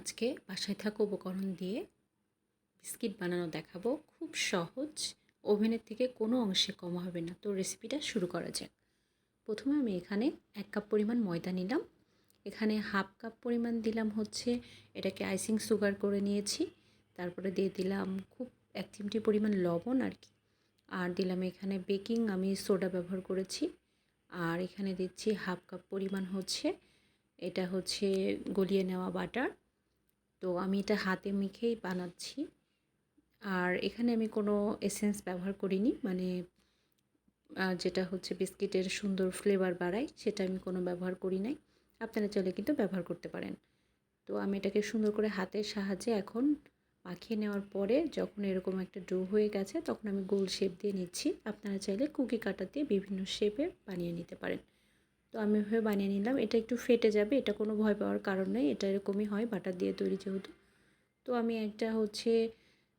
আজকে বাসায় থাকা উপকরণ দিয়ে বিস্কিট বানানো দেখাবো। খুব সহজ, ওভেনের থেকে কোনো অংশে কম হবে না। তো রেসিপিটা শুরু করা যাক। প্রথমে আমি এখানে এক কাপ পরিমাণ ময়দা নিলাম। এখানে হাফ কাপ পরিমাণ দিলাম হচ্ছে, এটাকে আইসিং সুগার করে নিয়েছি। তারপরে দিয়ে দিলাম খুব এক চিমটি পরিমাণ লবণ আর কি। আর দিলাম এখানে বেকিং আমি সোডা ব্যবহার করেছি। আর এখানে দিচ্ছি হাফ কাপ পরিমাণ হচ্ছে, এটা হচ্ছে গলিয়ে নেওয়া বাটার তো আমি এটা হাতে মেখেই বানাচ্ছি। আর এখানে আমি কোনো এসেন্স ব্যবহার করিনি মানে যেটা হচ্ছে বিস্কিটের সুন্দর ফ্লেভার বাড়ায়, সেটা আমি কোনো ব্যবহার করি নাই। আপনারা চাইলে কিন্তু ব্যবহার করতে পারেন। তো আমি এটাকে সুন্দর করে হাতের সাহায্যে এখন মাখিয়ে নেওয়ার পরে যখন এরকম একটা ডো হয়ে গেছে, তখন আমি গোল শেপ দিয়ে নিচ্ছি। আপনারা চাইলে কুকি কাটার দিয়ে বিভিন্ন শেপে বানিয়ে নিতে পারেন। তো আমি এভাবে বানিয়ে নিলাম। এটা একটু ফেটে যাবে, এটা কোনো ভয় পাওয়ার কারণ নেই, এটা এরকমই হয়, বাটার দিয়ে তৈরি যেহেতু। তো আমি একটা হচ্ছে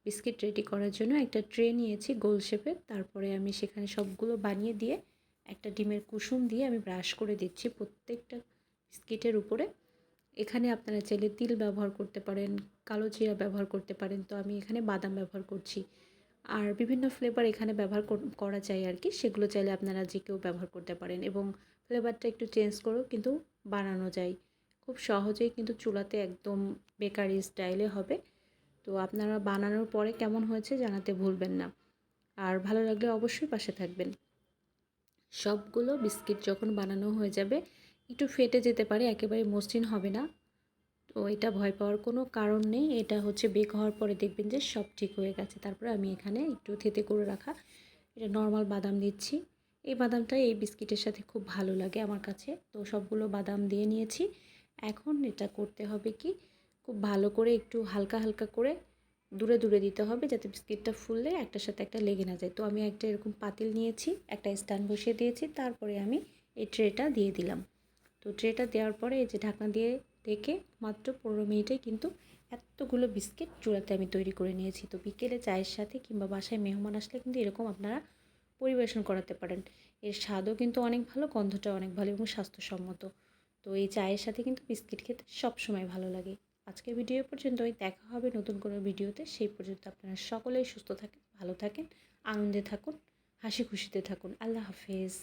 বিস্কিট রেডি করার জন্য একটা ট্রে নিয়েছি গোল শেপের তারপরে আমি সেখানে সবগুলো বানিয়ে দিয়ে একটা ডিমের কুসুম দিয়ে আমি ব্রাশ করে দিচ্ছি প্রত্যেকটা বিস্কিটের উপরে। এখানে আপনারা চাইলে তিল ব্যবহার করতে পারেন, কালো জিরা ব্যবহার করতে পারেন। তো আমি এখানে বাদাম ব্যবহার করছি। আর বিভিন্ন ফ্লেভার এখানে ব্যবহার করা যায় আর কি। সেগুলো চাইলে আপনারা যে কেউ ব্যবহার করতে পারেন। এবং ফ্লেভারটা একটু চেঞ্জ করেও কিন্তু বানানো যায়। খুব সহজেই কিন্তু চুলাতে একদম বেকারি স্টাইলে হবে। তো আপনারা বানানোর পরে কেমন হয়েছে জানাতে ভুলবেন না। আর ভালো লাগলে অবশ্যই পাশে থাকবেন। সবগুলো বিস্কিট যখন বানানো হয়ে যাবে, একটু ফেটে যেতে পারে, একেবারে মসৃণ হবে না। তো এটা ভয় পাওয়ার কোনো কারণ নেই। এটা হচ্ছে বেক হওয়ার পরে দেখবেন যে সব ঠিক হয়ে গেছে। তারপরে আমি এখানে একটু থেতে করে রাখা, এটা নর্মাল বাদাম দিচ্ছি। এই বাদামটা এই বিস্কিটের সাথে খুব ভালো লাগে আমার কাছে। তো সবগুলো বাদাম দিয়ে নিয়েছি। এখন এটা করতে হবে কি, খুব ভালো করে একটু হালকা হালকা করে দূরে দূরে দিতে হবে যাতে বিস্কিটটা ফুললে একটার সাথে একটা লেগে না যায়। তো আমি একটা এরকম পাতিল নিয়েছি, একটা স্ট্যান্ড বসিয়ে দিয়েছি, তারপরে আমি এই ট্রেটা দিয়ে দিলাম। তো ট্রেটা দেওয়ার পরে এই যে ঢাকনা দিয়ে ঢেকে মাত্র পনেরো মিনিটে কিন্তু এতগুলো বিস্কিট চূড়াতে আমি তৈরি করে নিয়েছি। তো বিকেলে চায়ের সাথে কিংবা বাসায় মেহমান আসলে কিন্তু এরকম আপনারা পরিবেশন করাতে পারেন। এর স্বাদও কিন্তু অনেক ভালো, গন্ধটা অনেক ভালো এবং স্বাস্থ্যসম্মত। তো এই চায়ের সাথে কিন্তু বিস্কিট খেতে সবসময় ভালো লাগে। আজকের ভিডিও পর্যন্ত ওই দেখা হবে নতুন কোনো ভিডিওতে। সেই পর্যন্ত আপনারা সকলেই সুস্থ থাকেন, ভালো থাকেন, আনন্দে থাকুন, হাসি খুশিতে থাকুন। আল্লাহ হাফেজ।